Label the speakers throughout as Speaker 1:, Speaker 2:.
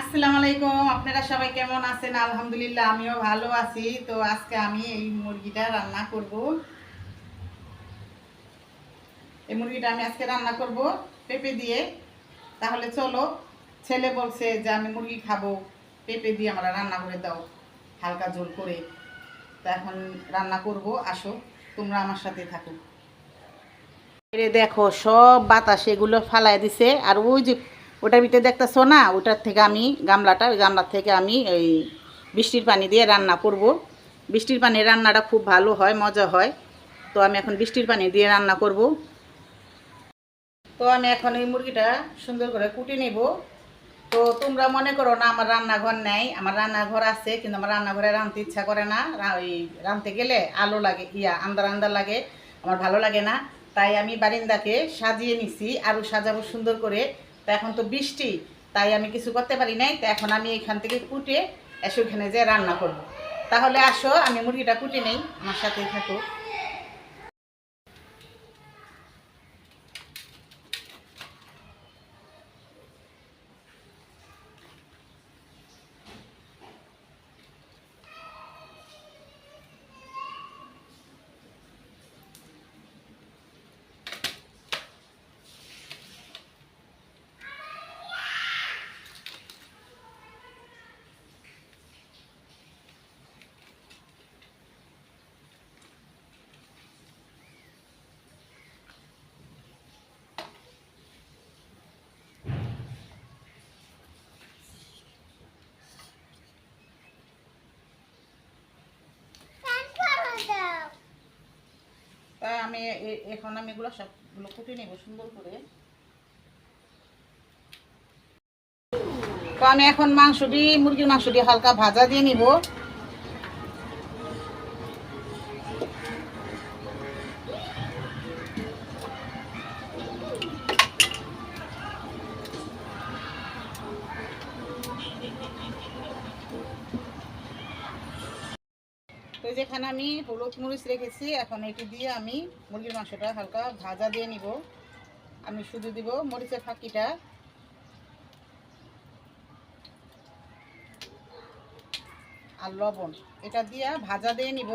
Speaker 1: আসসালামু আলাইকুম, আপনারা সবাই কেমন আছেন? আলহামদুলিল্লাহ, আমিও ভালো আছি। তো আজকে আমি এই মুরগিটা রান্না করব। এই মুরগিটা আমি আজকে রান্না করব পেঁপে দিয়ে। তাহলে চলো, ছেলে বলছে যে আমি মুরগি খাব, পেঁপে দিয়ে আমরা রান্না করে দাও, হালকা ঝোল করে। তো এখন রান্না করব, আসো, তোমরা আমার সাথে থাকো। দেখো, সব বাতাস এগুলো ফালাই দিছে। আর ওই যে ওটার ভিতরে দেখতেছো না? ওটার থেকে আমি গামলাটা, ওই গামলার থেকে আমি ওই বৃষ্টির পানি দিয়ে রান্না করব। বৃষ্টির পানি রান্নাটা খুব ভালো হয়, মজা হয়। তো আমি এখন বৃষ্টির পানি দিয়ে রান্না করব। তো আমি এখন এই মুরগিটা সুন্দর করে কুটে নেব। তো তোমরা মনে করো না, আমার রান্নাঘর নেই। আমার রান্নাঘর আছে, কিন্তু আমার রান্নাঘরে রাঁধতে ইচ্ছা করে না। ওই রাঁধতে গেলে আলো লাগে, ইয়া আন্দার আন্দার লাগে, আমার ভালো লাগে না। তাই আমি বারিন্দাকে সাজিয়ে নিছি আরও সাজাবো সুন্দর করে। তো এখন তো বৃষ্টি, তাই আমি কিছু করতে পারি নাই, তো এখন আমি এখান থেকে কুটে এসে ওখানে যেয়ে রান্না করব। তাহলে আসো, আমি মুরগিটা কুটে নেই, আমার সাথে থাকো তাই আমি এখন আমি এগুলো সবগুলো কুটে নেব সুন্দর করে। তো আমি এখন মাংস মাংসটি মুরগির মাংসটি হালকা ভাজা দিয়ে নিব। তো যেখানে আমি হলুদ মরিচ রেখেছি। এখন এটি দিয়ে আমি মুরগির মাংসটা হালকা ভাজা দিয়ে নিব। আমি শুধু দিব মরিচের ফাঁকিটা। আর লবণ। এটা দিয়ে ভাজা দিয়ে নিব।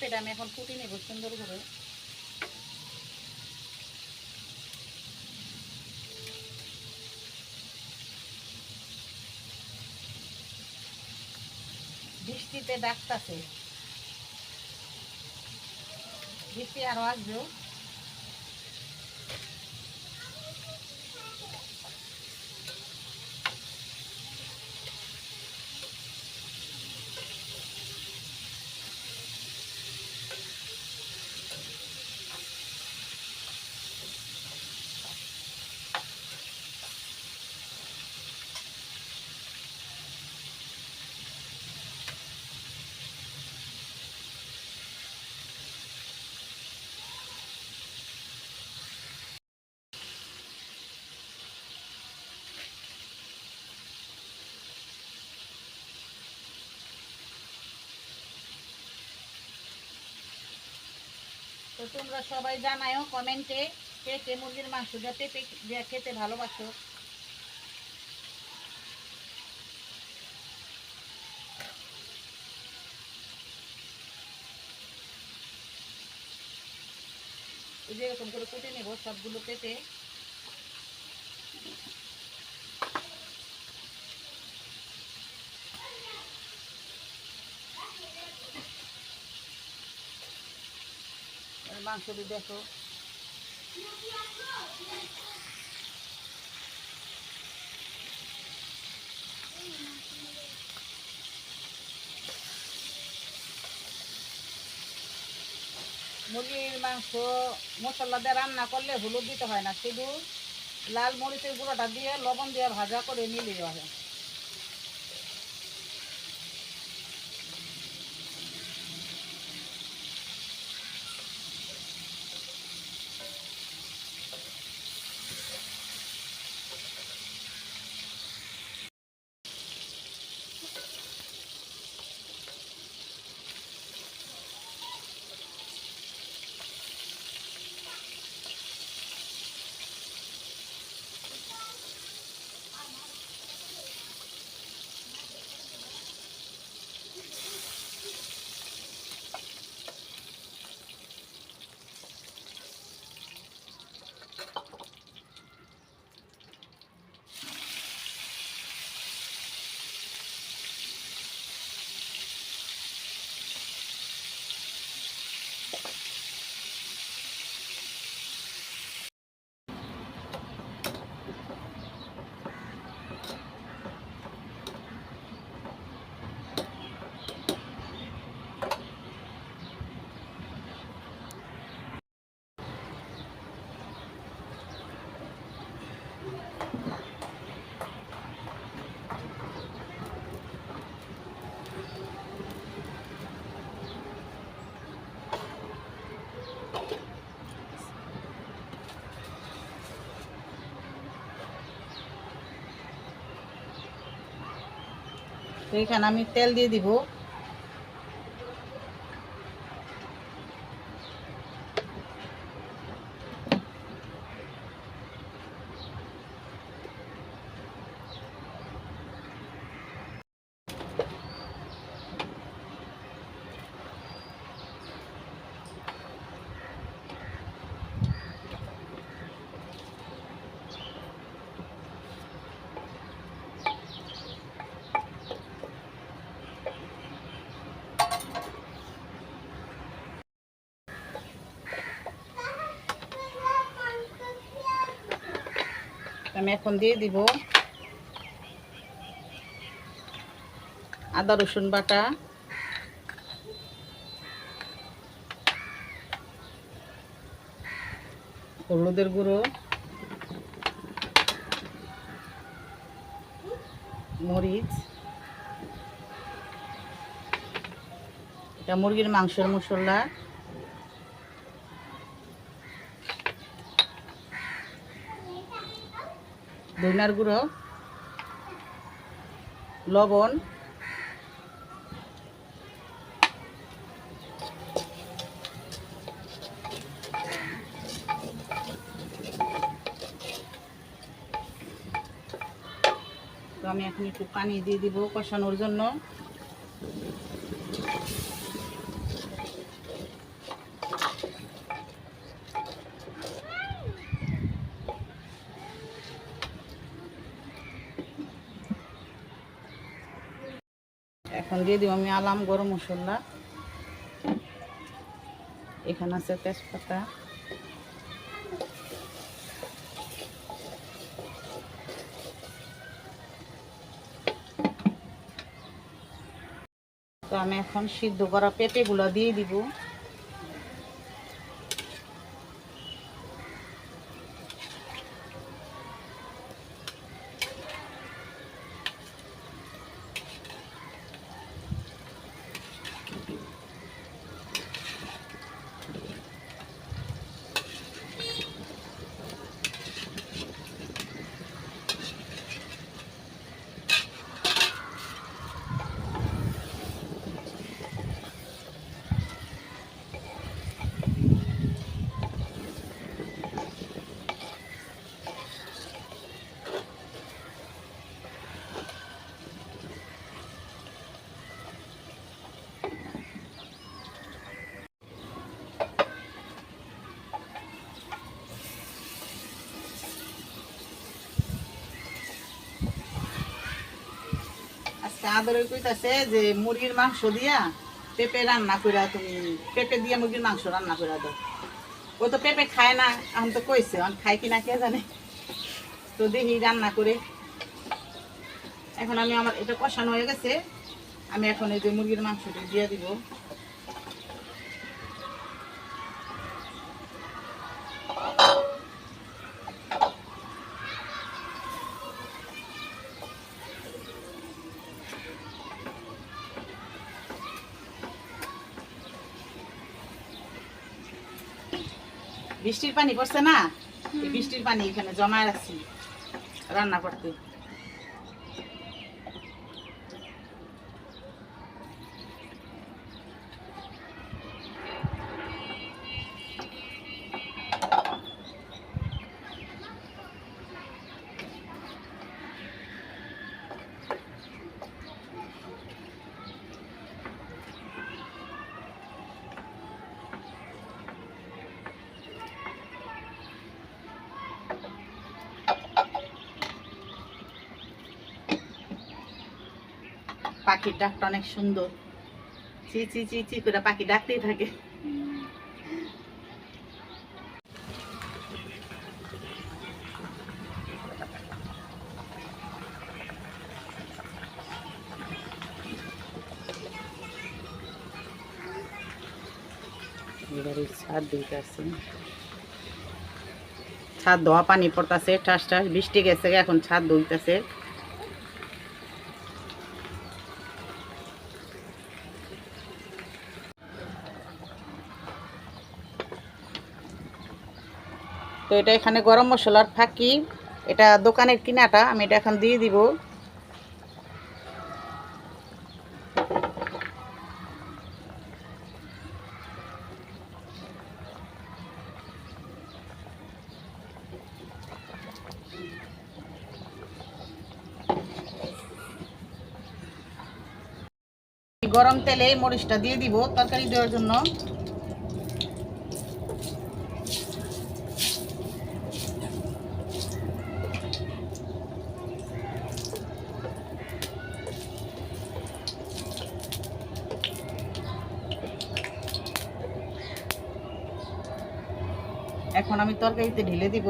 Speaker 1: পেঁপেটা আমি এখন ফুটি নেব সুন্দর করে। বৃষ্টিতে ডাকতাছে। বৃষ্টি আরও আসবেও। তোমরা সবাই জানায়ও কমেন্টে কে কে মুরগির মাংস যাতে খেতে ভালোবাসো। এই যে এরকম করে কেটে নেব সবগুলো পেঁপে মাংসটি দেখো। মুরগির মাংস মশলা দিয়ে রান্না করলে হলুদ দিতে হয় না, শুধু লাল মরিচের গুঁড়োটা দিয়ে লবণ দিয়ে ভাজা করে নিলে হয়। তো এখানে আমি তেল দিয়ে দিব। আমি এখন দিয়ে দিব আদা রসুন বাটা। হলুদের গুঁড়ো। মরিচ। এটা মুরগির মাংসের মশলা। ধনিয়ার গুঁড়ো লবণ আমি এখন একটু পানি দিয়ে দিব কষানোর জন্য। এখন দিয়ে দিব। আমি আলাম গরম মশলা। এখানে আছে তেজপাতা। তো আমি এখন সিদ্ধ করা পেঁপেগুলো দিয়ে দিব। আদরে কইতাছে যে মুরগির মাংস দিয়া পেঁপে রান্না করে তুমি পেঁপে দিয়া মুরগির মাংস রান্না করে দাও। ও তো পেঁপে খায় না, এখন তো কইছে, এখন খায় কিনা কে জানে। তো দেখি রান্না করে। এখন আমি আমার, এটা কষানো হয়ে গেছে। আমি এখন এই যে মুরগির মাংসটা দিয়ে দিব। বৃষ্টির পানি পড়ছে না? বৃষ্টির পানি এখানে জমায় রাখছি রান্না করতে। পাখির ডাকটা অনেক সুন্দর। চি চি চি চি করে পাখি ডাকতেই থাকে। ছাদ ছাদ ধোয়া পানি পড়তেছে, ঠাস ঠাস, বৃষ্টি গেছে, এখন ছাদ ধুইতেছে। তো এটা এখানে গরম মশলার ফাঁকি। এটা দোকানের কিনাটা, আমি এটা এখন দিয়ে দিব। গরম তেলে মরিচটা দিয়ে দিব তরকারি দেওয়ার জন্য এখন আমি তরকারিতে ঢেলে দিব।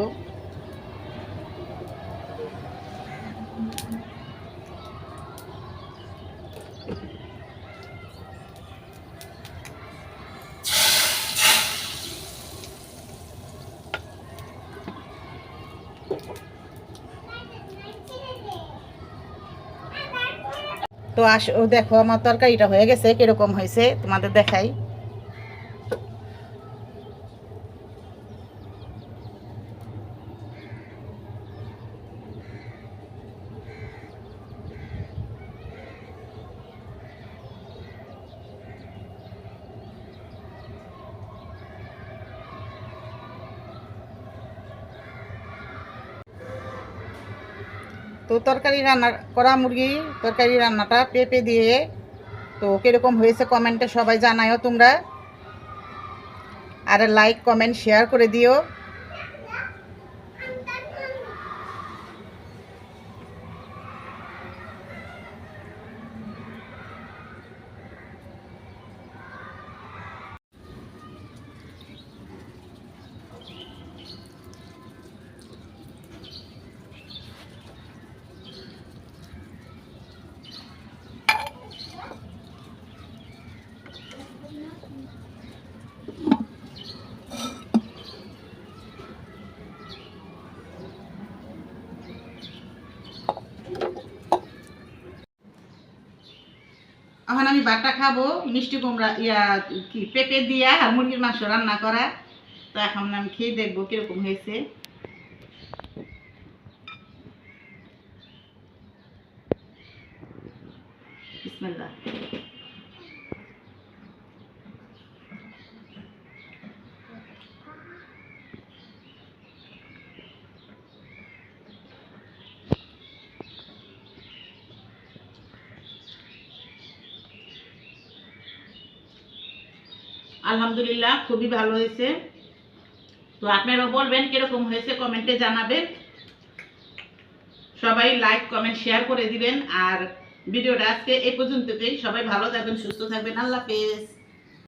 Speaker 1: তো আস দেখো আমার তরকারিটা হয়ে গেছে কীরকম হয়েছে তোমাদের দেখাই। তো তরকারি রান্না, করা মুরগি তরকারি রান্নাটা পেঁপে দিয়ে। তো কীরকম হয়েছে কমেন্টে সবাই জানায়ও তোমরা। আর লাইক কমেন্ট শেয়ার করে দিও। এখন আমি বাটা খাব, মিষ্টি কুমড়া, ইয়া, কি, পেঁপে দিয়া আর মুরগির মাংস রান্না করা। তো এখন আমি খেয়ে দেখব কীরকম হয়েছে। আলহামদুলিল্লাহ, খুবই ভালো হয়েছে। তো আপনারাও বলবেন কীরকম হয়েছে, কমেন্টে জানাবেন সবাই লাইক, কমেন্ট, শেয়ার করে দিবেন। আর ভিডিওটা আজকে এই পর্যন্ততেই। সবাই ভালো থাকবেন, সুস্থ থাকবেন। আল্লাহ হাফেজ।